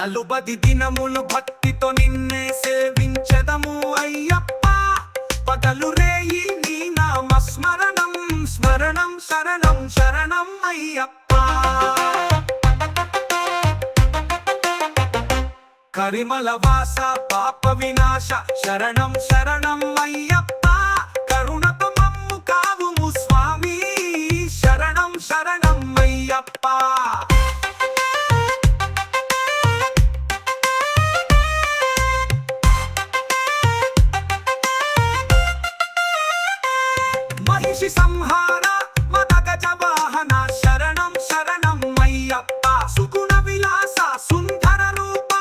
నలుబది దినములు భక్తితో నిన్నే సేవించదము అయ్యప్ప. పగలు రేయి నీ నామ స్మరణం స్మరణం శరణం శరణం అయ్యప్ప. కరిమల వాస పాప వినాశ శరణం శరణం అయ్యప్ప. కరుణతో మమ్ము కావుము స్వామి శరణం శరణం అయ్యప్ప. మహిషి సంహార మదగజ వాహన శరణం శరణం అయ్యప్ప. సుగుణ విలాస సుందర రూప.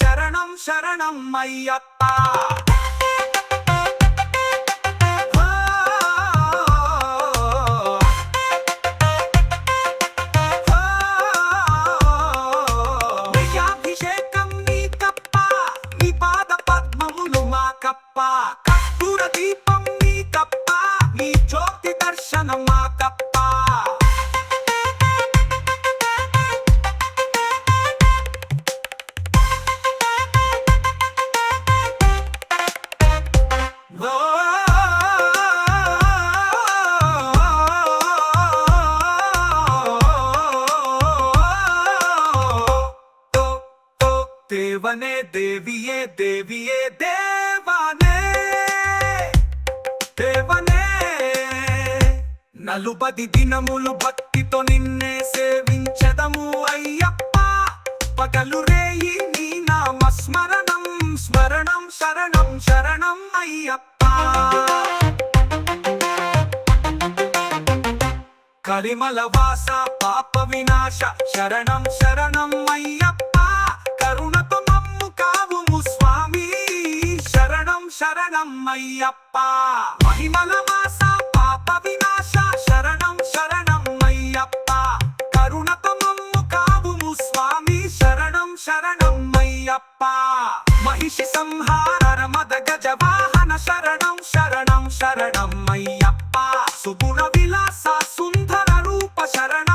శరణం శరణం అయ్యప్ప. దేవియే దేవియే దేవానే దేవనే. నలుపది దినములు భక్తితో నిన్నే సేవించదము అయ్యప్ప. పగలు రేయి నీ నామ స్మరణం స్మరణం శరణం శరణం అయ్యప్ప. కలిమల వాస పాప వినాశ శరణం శరణం అయ్యప్ప. కావుము స్వామి. శరణం శరణం అయ్యప్ప. మహిమల వాస పాప వినాశ. శరణం శరణం అయ్యప్ప. కరుణతో కావుము స్వామి. శరణం శరణం అయ్యప్ప. మహిషి సంహార మద గజ వాహన. శరణం శరణం శరణం అయ్యప్ప. సుగుణ విలాస సుందర రూప శరణం.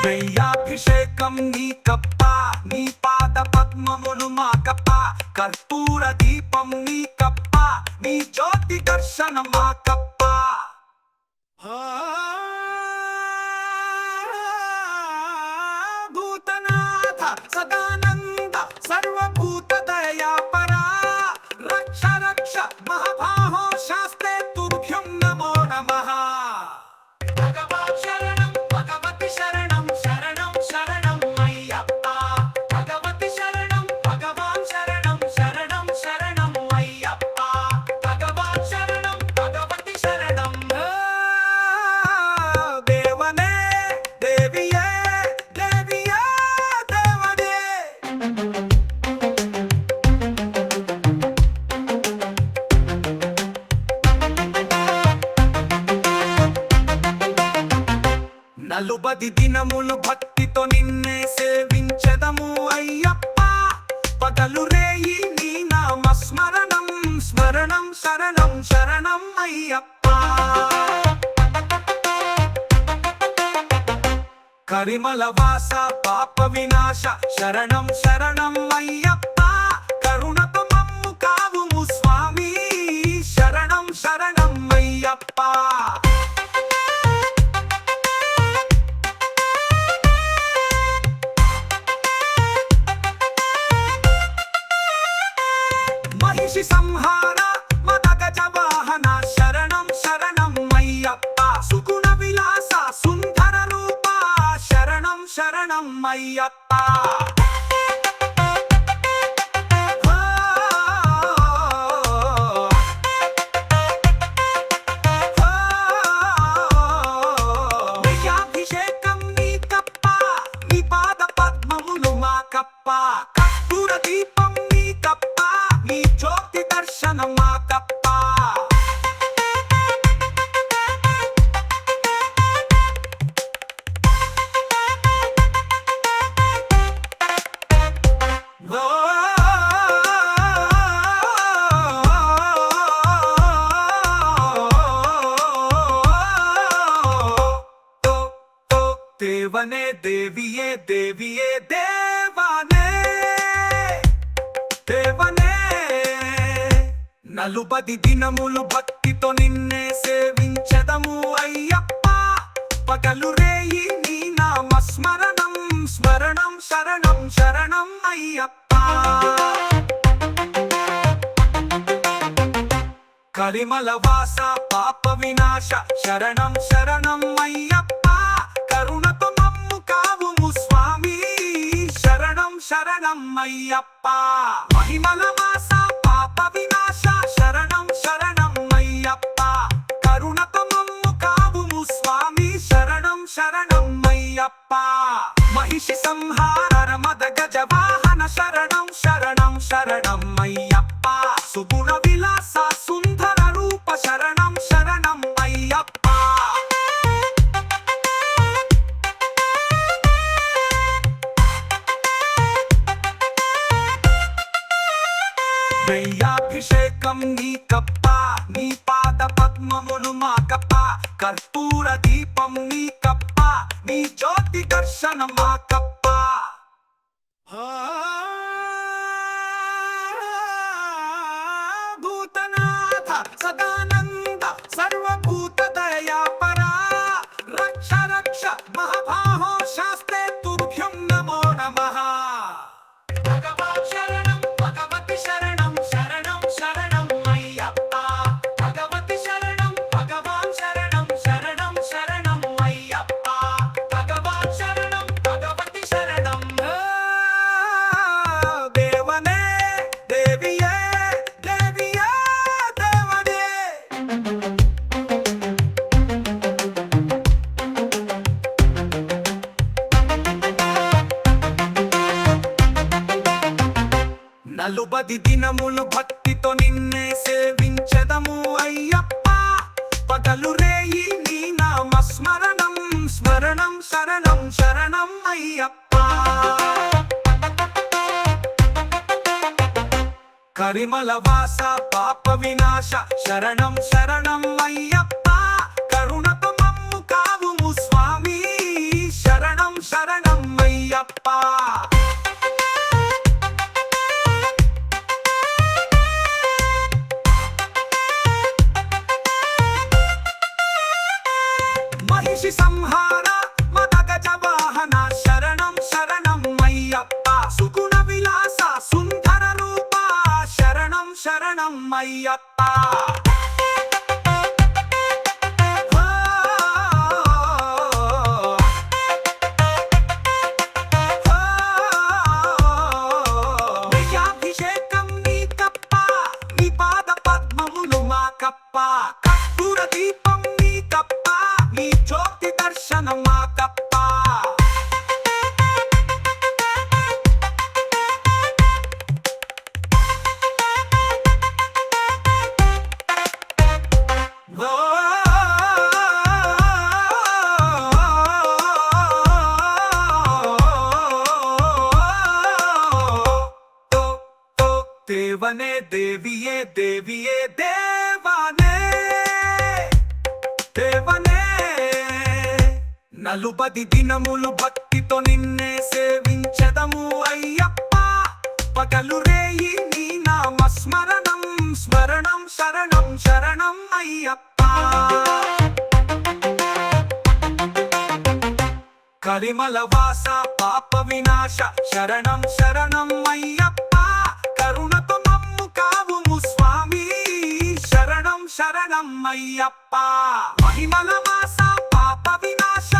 శ్రేయాభిషేకం నీ కప్ప నీ పాద పద్మములు మా కప్ప. కర్పూర దీపం నీ కప్ప నీ జ్యోతి దర్శనం మా కప్ప. నలుబది దినములు భక్తితో నిన్నే సేవించదము అయ్యప్ప. పగలు రేయి నీ నామ స్మరణం స్మరణం శరణం శరణం అయ్యప్ప. కరిమల వాస పాప వినాశ శరణం శరణం అయ్యప్ప. శరణం అయ్యప్ప ప్రియాభిషేకం దేవనే దేవియే దేవియే దేవానే. దేవనే. నలుబది దినములు భక్తితో నిన్నే సేవించదము అయ్యప్ప. పగలు రేయి నీ నామ స్మరణం స్మరణం శరణం శరణం అయ్యప్ప. కరిమల వాస పాప వినాశ శరణం శరణం అయ్యప్ప. శరణం మహిమల వాస పాప వినాశ శరణం శరణం కరుణతో మమ్ము కావుము స్వామి శరణం శరణం మహిషి సంహార మద గజవాహన శరణం శరణం శరణం అయ్యప్ప. సుగుణ కర్పూర దీపం నీ కప్ప నీ జ్యోతి దర్శన మా కప్ప. భూతనాథ సదానంద సర్వభూత దయాపరా రక్ష రక్ష మహాభాహో శాస్త్రే తుభ్యం నమో నమః. పది దినములు భక్తితో నిన్నే సేవించదము అయ్యప్ప. పగలు రేయి నీ నామ స్మరణం స్మరణం శరణం శరణం అయ్యప్ప. కరిమల వాస పాప వినాశ శరణం శరణం అయ్యప్ప. కరుణతో మమ్ము కావుము స్వామి శరణం శరణం అయ్యప్ప. శరణం అయ్యప్ప దేవనే దేవియే దేవియే దేవనే. దేవనే. నలుబది దినములు భక్తితో నిన్నే సేవించదము అయ్యప్ప. పగలు రేయి నీ నామ స్మరణం స్మరణం శరణం శరణం అయ్యప్ప. కరిమల వాస పాప వినాశ శరణం శరణం అయ్యప్ప. కరుణ స్వామి శరణం శరణం అయ్యప్ప. మహిమల మాస పాప వినాశ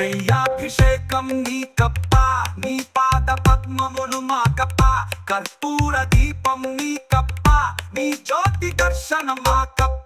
వెయ్యాభిషేకం నీ కప్ప నీ పాద పద్మములు మా కప్ప. కర్పూర దీపం నీ కప్ప నీ జ్యోతి దర్శనం మా కప్ప.